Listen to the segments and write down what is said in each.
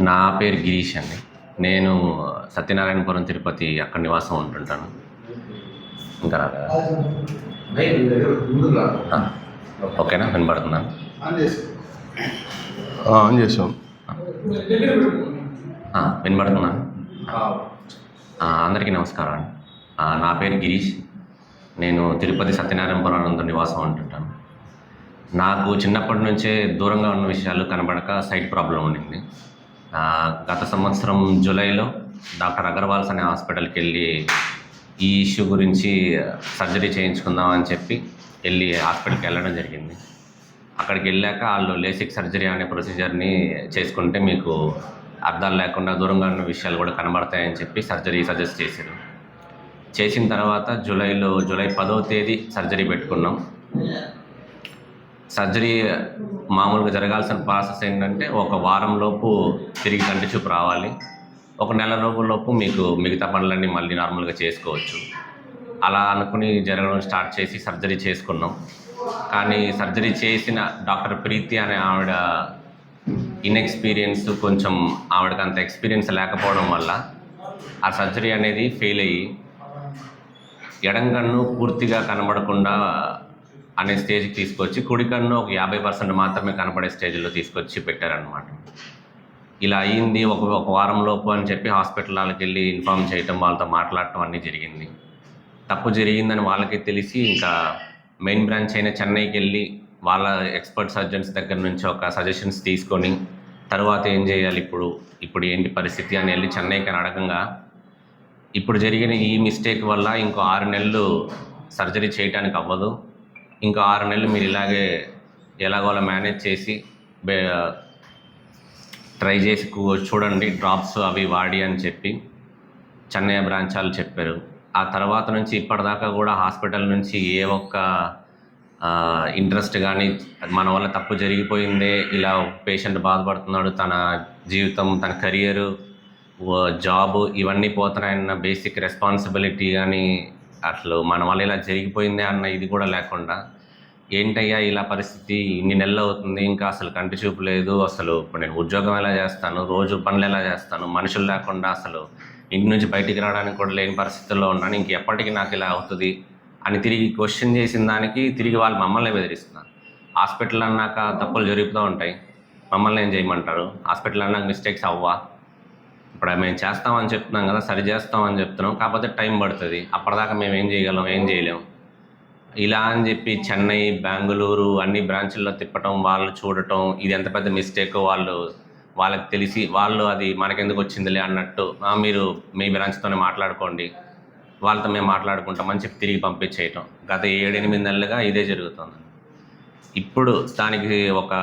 నా పేరు గిరీష్ అండి. నేను సత్యనారాయణపురం తిరుపతి అక్కడ నివాసం ఉంటుంటాను. ఇంకా ఓకేనా? వినబడుతున్నాను ఆన్ చేసాం. వినబడుతున్నాను అందరికీ నమస్కారం అండి. నా పేరు గిరీష్. నేను తిరుపతి సత్యనారాయణపురం నివాసం ఉంటుంటాను. నాకు చిన్నప్పటి నుంచే దూరంగా ఉన్న విషయాలు కనబడక సైట్ ప్రాబ్లం ఉండింది. గత సంవత్సరం జూలైలో డాక్టర్ అగర్వాల్స్ అనే హాస్పిటల్కి వెళ్ళి ఈ ఇష్యూ గురించి సర్జరీ చేయించుకుందాం అని చెప్పి వెళ్ళి హాస్పిటల్కి వెళ్ళడం జరిగింది. అక్కడికి వెళ్ళాక వాళ్ళు లేసిక్ సర్జరీ అనే ప్రొసీజర్ని చేసుకుంటే మీకు అర్థాలు లేకుండా దూరంగా ఉన్న విషయాలు కూడా కనబడతాయని చెప్పి సర్జరీ సజెస్ట్ చేశారు. చేసిన తర్వాత జూలైలో జూలై పదో తేదీ సర్జరీ పెట్టుకున్నాం. సర్జరీ మామూలుగా జరగాల్సిన ప్రాసెస్ ఏంటంటే ఒక వారం లోపు తిరిగి కంటి చూపు రావాలి. ఒక నెల రోజుల్లోపు మీకు మిగతా పనులన్నీ మళ్ళీ నార్మల్గా చేసుకోవచ్చు. అలా అనుకుని జరగడం స్టార్ట్ చేసి సర్జరీ చేసుకున్నాం. కానీ సర్జరీ చేసిన డాక్టర్ ప్రీతి అనే ఆవిడ ఇన్ఎక్స్పీరియన్స్ కొంచెం ఆవిడకి అంత ఎక్స్పీరియన్స్ లేకపోవడం వల్ల ఆ సర్జరీ అనేది ఫెయిల్ అయ్యి ఎడం కన్ను పూర్తిగా కనబడకుండా అనే స్టేజ్కి తీసుకొచ్చి కుడి కన్ను ఒక యాభై పర్సెంట్ మాత్రమే కనపడే స్టేజ్లో తీసుకొచ్చి పెట్టారనమాట ఇలా అయ్యింది ఒక ఒక వారం లోపు అని చెప్పి హాస్పిటల్ వాళ్ళకి వెళ్ళి ఇన్ఫామ్ చేయటం వాళ్ళతో మాట్లాడటం అన్నీ జరిగింది. తప్పు జరిగిందని వాళ్ళకి తెలిసి ఇంకా మెయిన్ బ్రాంచ్ అయిన చెన్నైకి వెళ్ళి వాళ్ళ ఎక్స్పర్ట్ సర్జన్స్ దగ్గర నుంచి ఒక సజెషన్స్ తీసుకొని తర్వాత ఏం చేయాలి ఇప్పుడు? ఇప్పుడు ఏంటి పరిస్థితి అని వెళ్ళి చెన్నైకి అని అడగంగా ఇప్పుడు జరిగిన ఈ మిస్టేక్ వల్ల ఇంకో ఆరు నెలలు సర్జరీ చేయడానికి అవ్వదు. ఇంకా ఆరు నెలలు మీరు ఇలాగే ఎలాగోలా మేనేజ్ చేసి ట్రై చేసి చూడండి డ్రాప్స్ అవి వాడి అని చెప్పి చెన్నై బ్రాంచ్ వాళ్ళు చెప్పారు. ఆ తర్వాత నుంచి ఇప్పటిదాకా కూడా హాస్పిటల్ నుంచి ఏ ఒక్క ఇంట్రెస్ట్ కానీ మన వల్ల తప్పు జరిగిపోయిందే ఇలా పేషెంట్ బాధపడుతున్నాడు తన జీవితం తన కెరియరు జాబ్ ఇవన్నీ పోతున్నాయన్న బేసిక్ రెస్పాన్సిబిలిటీ కానీ అసలు మన వల్ల ఇలా జరిగిపోయిందే అన్న ఇది కూడా లేకుండా ఏంటయ్యా ఇలా పరిస్థితి? ఇన్ని నెలలు అవుతుంది ఇంకా అసలు కంటి చూపు లేదు అసలు ఇప్పుడు నేను ఉద్యోగం ఎలా చేస్తాను రోజు పనులు ఎలా చేస్తాను మనుషులు లేకుండా అసలు ఇంటి నుంచి బయటికి రావడానికి కూడా లేని పరిస్థితుల్లో ఉన్నాను. ఇంక ఎప్పటికీ నాకు ఇలా అవుతుంది అని తిరిగి క్వశ్చన్ చేసిన దానికి తిరిగి వాళ్ళు మమ్మల్ని బెదిరిస్తున్నారు. హాస్పిటల్ అన్నాక తప్పులు జరుగుతూ ఉంటాయి. మమ్మల్ని ఏం చేయమంటారు? హాస్పిటల్ అన్నాక మిస్టేక్స్ అవ్వా? ఇప్పుడు మేము చేస్తామని చెప్తున్నాం కదా సరి చేస్తామని చెప్తున్నాం. కాకపోతే టైం పడుతుంది. అప్పటిదాకా మేము ఏం చేయగలం ఏం చేయలేం. ఇలా అని చెప్పి చెన్నై బెంగళూరు అన్ని బ్రాంచుల్లో తిప్పటం వాళ్ళు చూడటం ఇది ఎంత పెద్ద మిస్టేక్ వాళ్ళు వాళ్ళకి తెలిసి వాళ్ళు అది మనకెందుకు వచ్చిందిలే అన్నట్టు మీరు మీ బ్రాంచ్తోనే మాట్లాడుకోండి. వాళ్ళతో మేము మాట్లాడుకుంటామని చెప్పి తిరిగి పంపించేయటం. గత ఏడెనిమిది నెలలుగా ఇదే జరుగుతుంది. ఇప్పుడు దానికి ఒక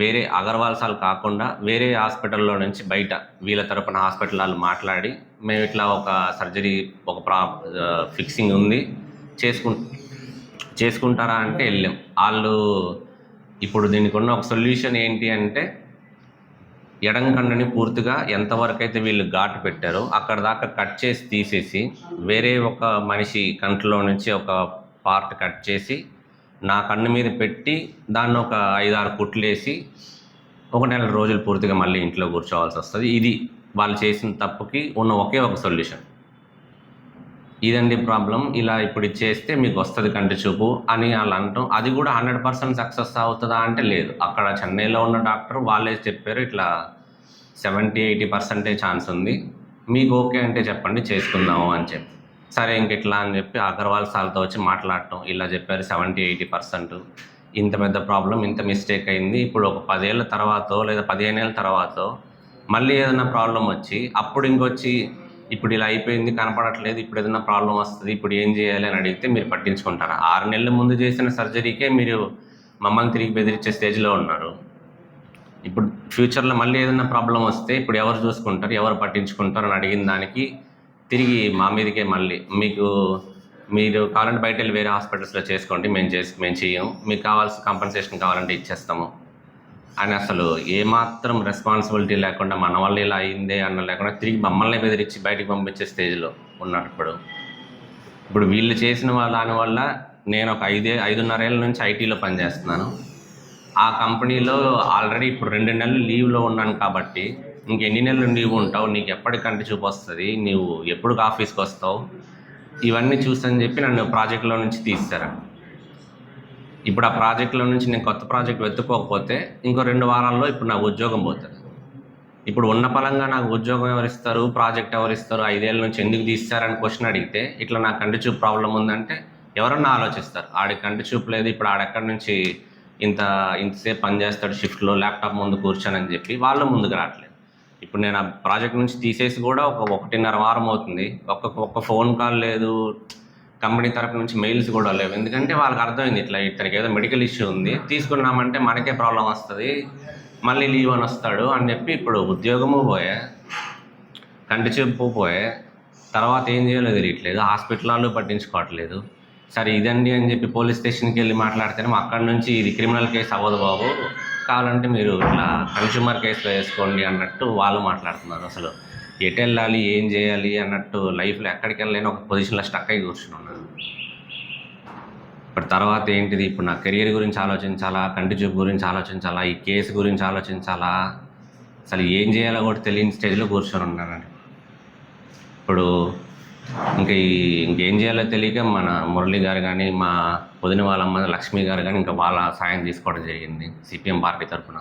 వేరే అగర్వాల్సాలు కాకుండా వేరే హాస్పిటల్లో నుంచి బయట వీళ్ళ తరపున హాస్పిటల్ వాళ్ళు మాట్లాడి మేము ఇట్లా ఒక సర్జరీ ఒక ప్రా ఫిక్సింగ్ ఉంది. చేసుకు చేసుకుంటారా అంటే వెళ్ళాం. వాళ్ళు ఇప్పుడు దీనికి ఉన్న ఒక సొల్యూషన్ ఏంటి అంటే ఎడం కండని పూర్తిగా ఎంతవరకు అయితే వీళ్ళు ఘాటు పెట్టారో అక్కడ దాకా కట్ చేసి తీసేసి వేరే ఒక మనిషి కంట్లో నుంచి ఒక పార్ట్ కట్ చేసి నా కన్ను మీద పెట్టి దాన్ని ఒక ఐదారు కుట్లేసి ఒక నెల రోజులు పూర్తిగా మళ్ళీ ఇంట్లో కూర్చోవాల్సి వస్తుంది. ఇది వాళ్ళు చేసిన తప్పుకి ఉన్న ఒకే ఒక సొల్యూషన్. ఇదండి ప్రాబ్లం. ఇలా ఇప్పుడు ఇచ్చేస్తే చేస్తే మీకు వస్తుంది కంటి చూపు అని వాళ్ళు అంటాం. అది కూడా హండ్రెడ్ పర్సెంట్ సక్సెస్ అవుతుందా అంటే లేదు. అక్కడ చెన్నైలో ఉన్న డాక్టర్ వాళ్ళే చెప్పారు ఇట్లా సెవెంటీ ఎయిటీ పర్సెంటే ఛాన్స్ ఉంది. మీకు ఓకే అంటే చెప్పండి చేసుకుందాము అని చెప్పి. సరే ఇంక ఇట్లా అని చెప్పి అగర్వాల్ సార్తో వచ్చి మాట్లాడటం. ఇలా చెప్పారు సెవెంటీ ఎయిటీ పర్సెంట్. ఇంత పెద్ద ప్రాబ్లం ఇంత మిస్టేక్ అయింది. ఇప్పుడు ఒక పదేళ్ళ తర్వాత లేదా పదిహేను ఏళ్ళ తర్వాత మళ్ళీ ఏదైనా ప్రాబ్లం వచ్చి అప్పుడు ఇంకొచ్చి ఇప్పుడు ఇలా అయిపోయింది కనపడట్లేదు ఇప్పుడు ఏదైనా ప్రాబ్లం వస్తుంది ఇప్పుడు ఏం చేయాలి అని అడిగితే మీరు పట్టించుకుంటారా? ఆరు నెలల ముందు చేసిన సర్జరీకే మీరు మమ్మల్ని తిరిగి బెదిరించే స్టేజ్లో ఉన్నారు. ఇప్పుడు ఫ్యూచర్లో మళ్ళీ ఏదైనా ప్రాబ్లం వస్తే ఇప్పుడు ఎవరు చూసుకుంటారు ఎవరు పట్టించుకుంటారు అని అడిగిన దానికి తిరిగి మా మీదకే మళ్ళీ. మీకు మీరు కావాలంటే బయట వెళ్ళి వేరే హాస్పిటల్స్లో చేసుకోండి. మేము చేసి మేము చెయ్యం మీకు కావాల్సిన కంపెన్సేషన్ కావాలంటే ఇచ్చేస్తాము. అని అసలు ఏమాత్రం రెస్పాన్సిబిలిటీ లేకుండా మన వల్ల ఇలా అయిందే అన్న లేకుండా తిరిగి మమ్మల్ని బెదిరించి బయటికి పంపించే స్టేజ్లో ఉన్నారు ఇప్పుడు. ఇప్పుడు వీళ్ళు చేసిన దాని వల్ల నేను ఒక ఐదే ఐదున్నరేళ్ళ నుంచి ఐటీలో పనిచేస్తున్నాను. ఆ కంపెనీలో ఆల్రెడీ ఇప్పుడు రెండు నెలలు లీవ్లో ఉన్నాను కాబట్టి ఇంకెన్ని నెలలు నీవు ఉంటావు నీకు ఎప్పటికి కంటి చూపు వస్తుంది నీవు ఎప్పుడు ఆఫీస్కి వస్తావు ఇవన్నీ చూసని చెప్పి నన్ను ప్రాజెక్ట్లో నుంచి తీస్తారు ఇప్పుడు ఆ ప్రాజెక్ట్లో నుంచి నేను కొత్త ప్రాజెక్ట్ వెతుక్కోకపోతే ఇంకో రెండు వారాల్లో ఇప్పుడు నాకు ఉద్యోగం పోతుంది. ఇప్పుడు ఉన్న పలంగా నాకు ఉద్యోగం ఎవరిస్తారు ప్రాజెక్ట్ ఎవరిస్తారు ఐదేళ్ళ నుంచి ఎందుకు తీస్తారని క్వశ్చన్ అడిగితే ఇట్లా నాకు కంటి చూపు ప్రాబ్లం ఉందంటే ఎవరన్నా ఆలోచిస్తారు. ఆడి కంటి చూపు లేదు ఇప్పుడు ఆడెక్కడి నుంచి ఇంత ఇంతసేపు పనిచేస్తాడు షిఫ్ట్లో ల్యాప్టాప్ ముందు కూర్చొని చెప్పి వాళ్ళు ముందుకు రావట్లేదు. ఇప్పుడు నేను ఆ ప్రాజెక్ట్ నుంచి తీసేసి కూడా ఒక ఒకటిన్నర వారం అవుతుంది. ఒక్క ఒక్క ఫోన్ కాల్ లేదు. కంపెనీ తరపు నుంచి మెయిల్స్ కూడా లేవు. ఎందుకంటే వాళ్ళకి అర్థమైంది ఇట్లా ఇతనికి ఏదో మెడికల్ ఇష్యూ ఉంది. తీసుకున్నామంటే మనకే ప్రాబ్లం వస్తుంది. మళ్ళీ లీవ్ అని వస్తాడు అని చెప్పి ఇప్పుడు ఉద్యోగము పోయే కంటి చూపు పోయే తర్వాత ఏం చేయాలో తెలియట్లేదు. హాస్పిటల్లో పట్టించుకోవట్లేదు. సరే ఇదండి అని చెప్పి పోలీస్ స్టేషన్కి వెళ్ళి మాట్లాడితేనే అక్కడి నుంచి ఇది క్రిమినల్ కేసు అవ్వదు బాబు. కావాలంటే మీరు ఇట్లా కన్స్యూమర్ కేసులో వేసుకోండి అన్నట్టు వాళ్ళు మాట్లాడుతున్నారు. అసలు ఎటు వెళ్ళాలి ఏం చేయాలి అన్నట్టు లైఫ్లో ఎక్కడికి వెళ్ళలేని ఒక పొజిషన్లో స్టక్ అయి కూర్చున్నాను ఇప్పుడు తర్వాత ఏంటిది? ఇప్పుడు నా కెరియర్ గురించి ఆలోచించాలా? కంటి చూపు గురించి ఆలోచించాలా? ఈ కేసు గురించి ఆలోచించాలా? అసలు ఏం చేయాలో కూడా తెలియని స్టేజ్లో కూర్చొని ఉన్నానండి ఇప్పుడు ఇంకా ఈ ఇంకేం చేయాలో తెలియక మన మురళి గారు కానీ మా వదిన వాళ్ళ అమ్మ లక్ష్మి గారు కానీ ఇంకా వాళ్ళ సాయం తీసుకోవడం జరిగింది సిపిఎం పార్టీ తరఫున.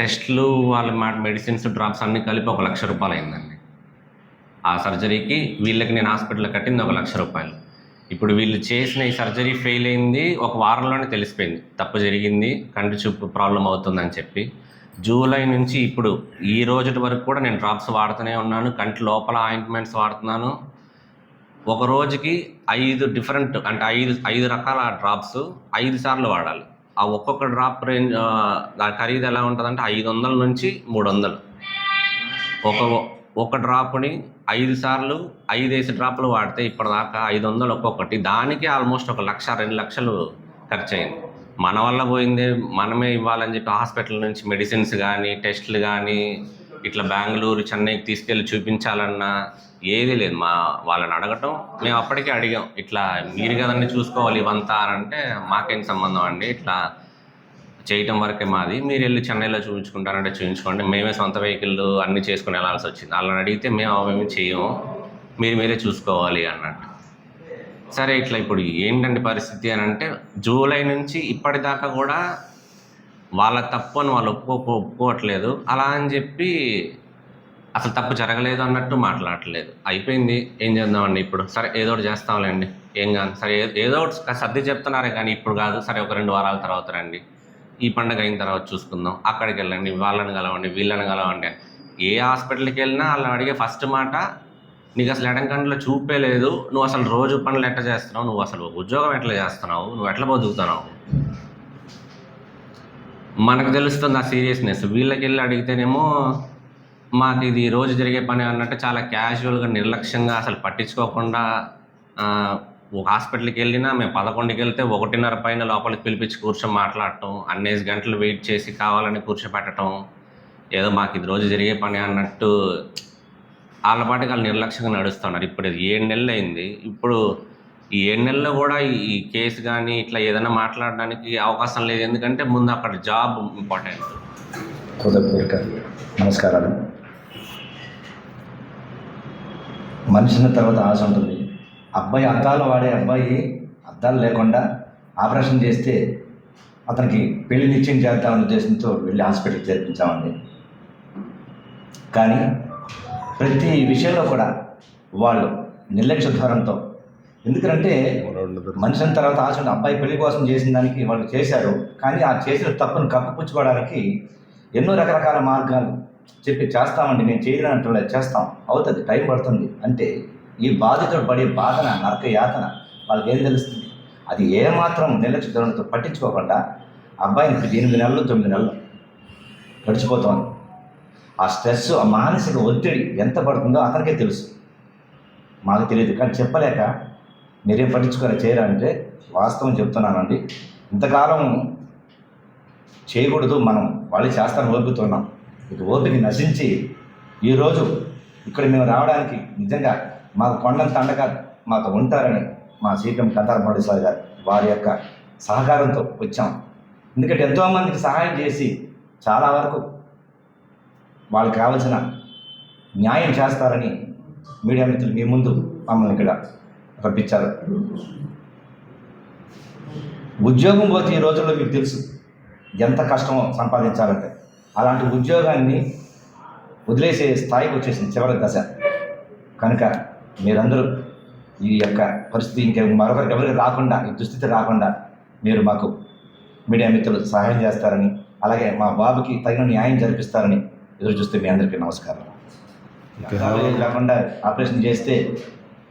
టెస్ట్లు వాళ్ళ మా మెడిసిన్స్ డ్రాప్స్ అన్నీ కలిపి ఒక లక్ష రూపాయలు అయిందండి. ఆ సర్జరీకి వీళ్ళకి నేను హాస్పిటల్లో కట్టింది ఒక లక్ష రూపాయలు. ఇప్పుడు వీళ్ళు చేసిన ఈ సర్జరీ ఫెయిల్ అయింది ఒక వారంలోనే తెలిసిపోయింది. తప్పు జరిగింది కంటి చూపు ప్రాబ్లం అవుతుందని చెప్పి. జూలై నుంచి ఇప్పుడు ఈ రోజుటి వరకు కూడా నేను డ్రాప్స్ వాడుతూనే ఉన్నాను కంటి లోపల ఆయింట్మెంట్స్ వాడుతున్నాను. ఒక రోజుకి ఐదు డిఫరెంట్ అంటే ఐదు ఐదు రకాల డ్రాప్స్ ఐదు సార్లు వాడాలి. ఆ ఒక్కొక్క డ్రాప్ రేంజ్ దాని ఖరీదు ఎలా ఉంటుందంటే ఐదు వందల నుంచి మూడు వందలు. ఒక ఒక డ్రాప్ని ఐదు సార్లు ఐదేసి డ్రాప్లు వాడితే ఇప్పటిదాకా ఐదు వందలు ఒక్కొక్కటి. దానికి ఆల్మోస్ట్ ఒక లక్ష రెండు లక్షలు ఖర్చు అయింది మన వల్ల పోయిందే మనమే ఇవ్వాలని చెప్పి హాస్పిటల్ నుంచి మెడిసిన్స్ కానీ టెస్ట్లు కానీ ఇట్లా బెంగళూరు చెన్నైకి తీసుకెళ్ళి చూపించాలన్నా ఏది లేదు. మా వాళ్ళని అడగటం మేము అప్పటికే అడిగాం ఇట్లా మీరు కదండి చూసుకోవాలి ఇవంతా అని అంటే మాకేం సంబంధం అండి ఇట్లా చేయటం వరకే మాది మీరు వెళ్ళి చెన్నైలో చూపించుకుంటారంటే చూపించుకోండి మేమే సొంత వెహికల్ అన్నీ చేసుకుని వెళ్ళాల్సి వచ్చింది. వాళ్ళని అడిగితే మేము అవేమి చేయము మీరు మీరే చూసుకోవాలి అన్నట్టు. సరే ఇట్లా ఇప్పుడు ఏంటంటే పరిస్థితి అని అంటే జూలై నుంచి ఇప్పటిదాకా కూడా వాళ్ళ తప్పు అని వాళ్ళు ఒప్పుకో ఒప్పుకోవట్లేదు. అలా అని చెప్పి అసలు తప్పు జరగలేదు అన్నట్టు మాట్లాడట్లేదు. అయిపోయింది. ఏం చేద్దామండి ఇప్పుడు? సరే ఏదో ఒకటి చేస్తాంలేండి. ఏం కాదు. సరే ఏదో ఒకటి సర్ది చెప్తున్నారే కానీ ఇప్పుడు కాదు. సరే ఒక రెండు వారాల తర్వాత రండి. ఈ పండుగ అయిన తర్వాత చూసుకుందాం. అక్కడికి వెళ్ళండి వాళ్ళని కలవండి వీళ్ళని కలవండి ఏ హాస్పిటల్కి వెళ్ళినా వాళ్ళు అడిగే ఫస్ట్ మాట నీకు అసలు ఎడంకంట్లో చూపే లేదు. నువ్వు అసలు రోజు పనులు ఎట్లా చేస్తున్నావు? నువ్వు అసలు ఉద్యోగం ఎట్లా చేస్తున్నావు? నువ్వు ఎట్లా బతుకుతున్నావు? మనకు తెలుస్తుంది ఆ సీరియస్నెస్. వీళ్ళకి వెళ్ళి అడిగితేనేమో మాకు ఇది రోజు జరిగే పని అన్నట్టు చాలా క్యాజువల్గా నిర్లక్ష్యంగా అసలు పట్టించుకోకుండా ఒక హాస్పిటల్కి వెళ్ళినా మేము పదకొండుకి వెళ్తే ఒకటిన్నర పైన లోపలికి పిలిపించి కూర్చొని మాట్లాడటం అన్నేసి గంటలు వెయిట్ చేసి కావాలని కూర్చోపెట్టడం ఏదో మాకు ఇది రోజు జరిగే పని అన్నట్టు వాళ్ళ పాటికి వాళ్ళు నిర్లక్ష్యంగా నడుస్తున్నారు. ఇప్పుడు ఏడు నెలలు అయింది. ఇప్పుడు ఈ ఏడు నెలల్లో కూడా ఈ- కేసు కానీ ఇట్లా ఏదైనా మాట్లాడడానికి అవకాశం లేదు. ఎందుకంటే ముందు అక్కడ జాబ్ ఇంపార్టెంట్. నమస్కారాలు. మనిషిన తర్వాత ఆశ ఉంటుంది. అబ్బాయి అద్దాలు వాడే అబ్బాయి అద్దాలు లేకుండా ఆపరేషన్ చేస్తే అతనికి పెళ్ళి నిశ్చయం చేద్దామనే ఉద్దేశంతో వెళ్ళి హాస్పిటల్కి చేర్పించామండి. కానీ ప్రతి విషయంలో కూడా వాళ్ళు నిర్లక్ష్య ధోరణితో. ఎందుకంటే మనిషిన తర్వాత ఆశ. అబ్బాయి పెళ్ళి కోసం చేసిన దానికి వాళ్ళు చేశారు. కానీ ఆ చేసిన తప్పును కప్పిపుచ్చుకోవడానికి ఎన్నో రకరకాల మార్గాలు చెప్పి చేస్తామండి. నేను చేయలేను అంటులేదు చేస్తాం. అవుతుంది. టైం పడుతుంది. అంటే ఈ బాధితుడు పడే బాధన నరక యాతన వాళ్ళకి ఏం తెలుస్తుంది? అది ఏమాత్రం నిర్లక్ష్య ధోరణితో పట్టించుకోకుండా అబ్బాయిని ఎనిమిది నెలలు తొమ్మిది నెలలు గడిచిపోతోంది. ఆ స్ట్రెస్ ఆ మానసిక ఒత్తిడి ఎంత పడుతుందో అతనికే తెలుసు. మాకు తెలియదు కానీ చెప్పలేక మీరేం పట్టించుకొని చేయరా అంటే వాస్తవం చెప్తున్నానండి. ఇంతకాలం చేయకూడదు మనం. వాళ్ళు చేస్తాను ఓపుతున్నాం ఇది ఓపిక నశించి ఈరోజు ఇక్కడ మేము రావడానికి నిజంగా మాకు కొండంత అండగా మాకు ఉంటారని మా సీఎం కంటార సార్ గారు వారి యొక్క సహకారంతో వచ్చాం. ఎందుకంటే ఎంతోమందికి సహాయం చేసి చాలా వరకు వాళ్ళకి కావలసిన న్యాయం చేస్తారని మీడియా మిత్రులు మీ ముందు మమ్మల్ని ఇక్కడ పంపించారు. ఉద్యోగం పోతే ఈ రోజుల్లో మీకు తెలుసు ఎంత కష్టమో సంపాదించాలంటే. అలాంటి ఉద్యోగాన్ని వదిలేసే స్థాయికి వచ్చేసింది చివరి దశ. కనుక మీరందరూ ఈ యొక్క పరిస్థితి ఇంకా మరొకరికి ఎవరికి రాకుండా ఈ దుస్థితి రాకుండా మీరు మాకు మీడియా మిత్రులు సహాయం చేస్తారని అలాగే మా బాబుకి తగిన న్యాయం జరిపిస్తారని ఎదురు చూస్తే మీ అందరికీ నమస్కారం. లేకుండా ఆపరేషన్ చేస్తే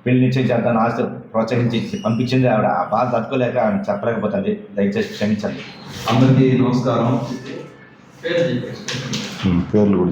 పెళ్ళి నిశ్చయించేద్దాన్ని ఆస్తి ప్రోత్సహించి పంపించింది ఆవిడ. ఆ బాధ తట్టుకోలేక ఆమె చెప్పలేకపోతుంది. దయచేసి క్షమించండి. అందరికీ నమస్కారం. పేర్లు కూడా